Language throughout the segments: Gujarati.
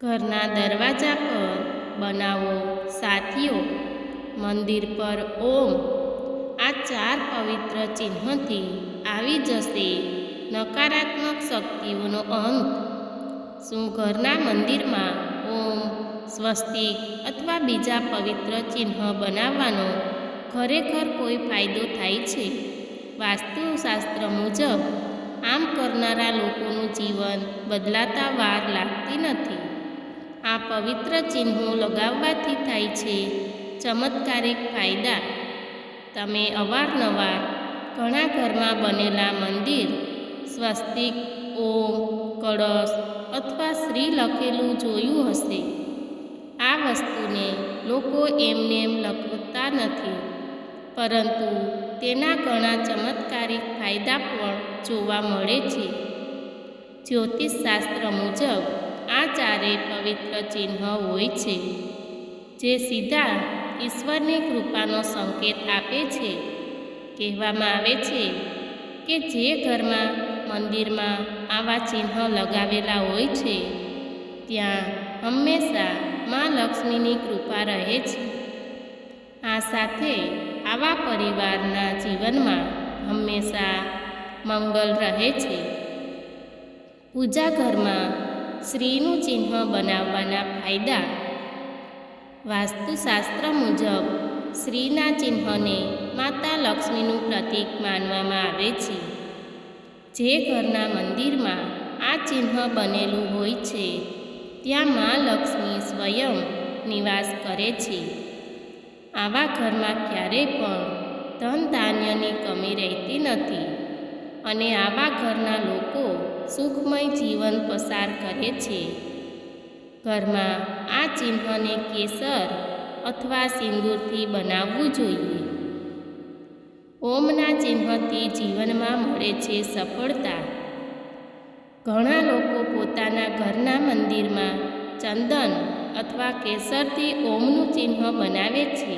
ઘરના દરવાજા પર બનાવો સાથીઓ, મંદિર પર ઓમ. આ ચાર પવિત્ર ચિહ્નથી આવી જશે નકારાત્મક શક્તિઓનો અંત. શું ઘરના મંદિરમાં ઓમ, સ્વસ્તિક અથવા બીજા પવિત્ર ચિહ્ન બનાવવાનો ખરેખર કોઈ ફાયદો થાય છે? વાસ્તુશાસ્ત્ર મુજબ, આમ કરનારા લોકોનું જીવન બદલાતા વાર લાગતી નથી. આ પવિત્ર ચિહ્નો લગાવવાથી થાય છે. ચમત્કારિક ફાયદા. તમે અવારનવાર ઘણા ઘરમાં બનેલા મંદિર, સ્વસ્તિક, ઓમ, કળશ અથવા શ્રી લખેલું જોયું હશે. આ વસ્તુને લોકો એમને એમ લખતા નથી. પરંતુ તેના ઘણા ચમત્કારિક ફાયદા પણ જોવા મળે છે. જ્યોતિષશાસ્ત્ર મુજબ આ ચારેય પવિત્ર ચિહ્ન હોય છે, જે સીધા ઈશ્વરની કૃપાનો સંકેત આપે છે. કહેવામાં આવે છે કે જે ઘરમાં, મંદિરમાં આવા ચિહ્ન લગાવેલા હોય છે, ત્યાં હંમેશા મા લક્ષ્મીની કૃપા રહે છે. આ સાથે આવા પરિવારના જીવનમાં હંમેશા મંગલ રહે છે. પૂજા ઘરમાં શ્રીનું ચિહ્ન બનાવવાના ફાયદા. વાસ્તુશાસ્ત્ર મુજબ શ્રીના ચિહ્નને માતા લક્ષ્મીનું પ્રતીક માનવામાં આવે છે. જે ઘરના મંદિરમાં આ ચિહ્ન બનેલું હોય છે, ત્યાં મા લક્ષ્મી સ્વયં નિવાસ કરે છે. આવા ઘરમાં ક્યારેય પણ ધન ધાન્યની કમી રહેતી નથી. અને આવા ઘરના લોકો સુખમય જીવન પસાર કરે છે. ઘરમાં આ ચિહ્નને કેસર અથવા સિંદૂરથી બનાવવું જોઈએ. ઓમના ચિહ્નથી જીવનમાં મળે છે સફળતા. ઘણા લોકો પોતાના ઘરના મંદિરમાં ચંદન અથવા કેસરથી ઓમનું ચિહ્ન બનાવે છે.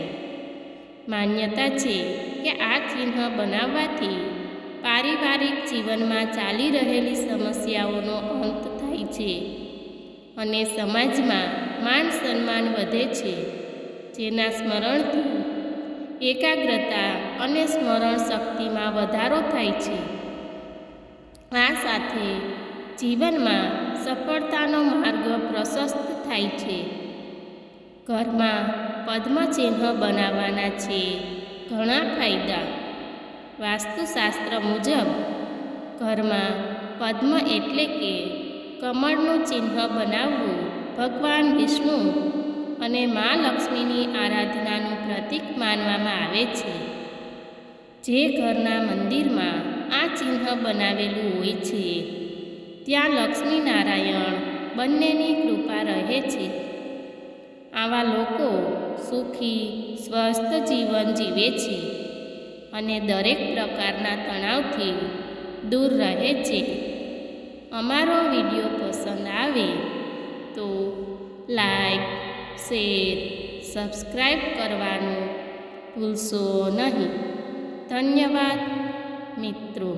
માન્યતા છે કે આ ચિહ્ન બનાવવાથી પારિવારિક જીવનમાં ચાલી રહેલી સમસ્યાઓનો અંત થાય છે અને સમાજમાં માન સન્માન વધે છે. જેના સ્મરણથી એકાગ્રતા અને સ્મરણ શક્તિમાં વધારો થાય છે. આ સાથે જીવનમાં સફળતાનો માર્ગ પ્રશસ્ત થાય છે. ઘરમાં પદ્મચિહ્ન બનાવવાના છે ઘણા ફાયદા વાસ્તુશાસ્ત્ર મુજબ, ઘરમાં પદ્મ એટલે કે કમળનું ચિહ્ન બનાવવું ભગવાન વિષ્ણુ અને મા લક્ષ્મીની આરાધનાનું પ્રતીક માનવામાં આવે છે. જે ઘરના મંદિરમાં આ ચિહ્ન બનાવેલું હોય છે, ત્યાં લક્ષ્મી નારાયણ બંનેની કૃપા રહે છે. આવા લોકો સુખી, સ્વસ્થ જીવન જીવે છે. અને દરેક પ્રકારના તણાવથી દૂર રહે છે. અમારો વીડિયો પસંદ આવે તો લાઈક, શેર સબસ્ક્રાઈબ કરવાનું ભૂલશો નહીં. ધન્યવાદ મિત્રો.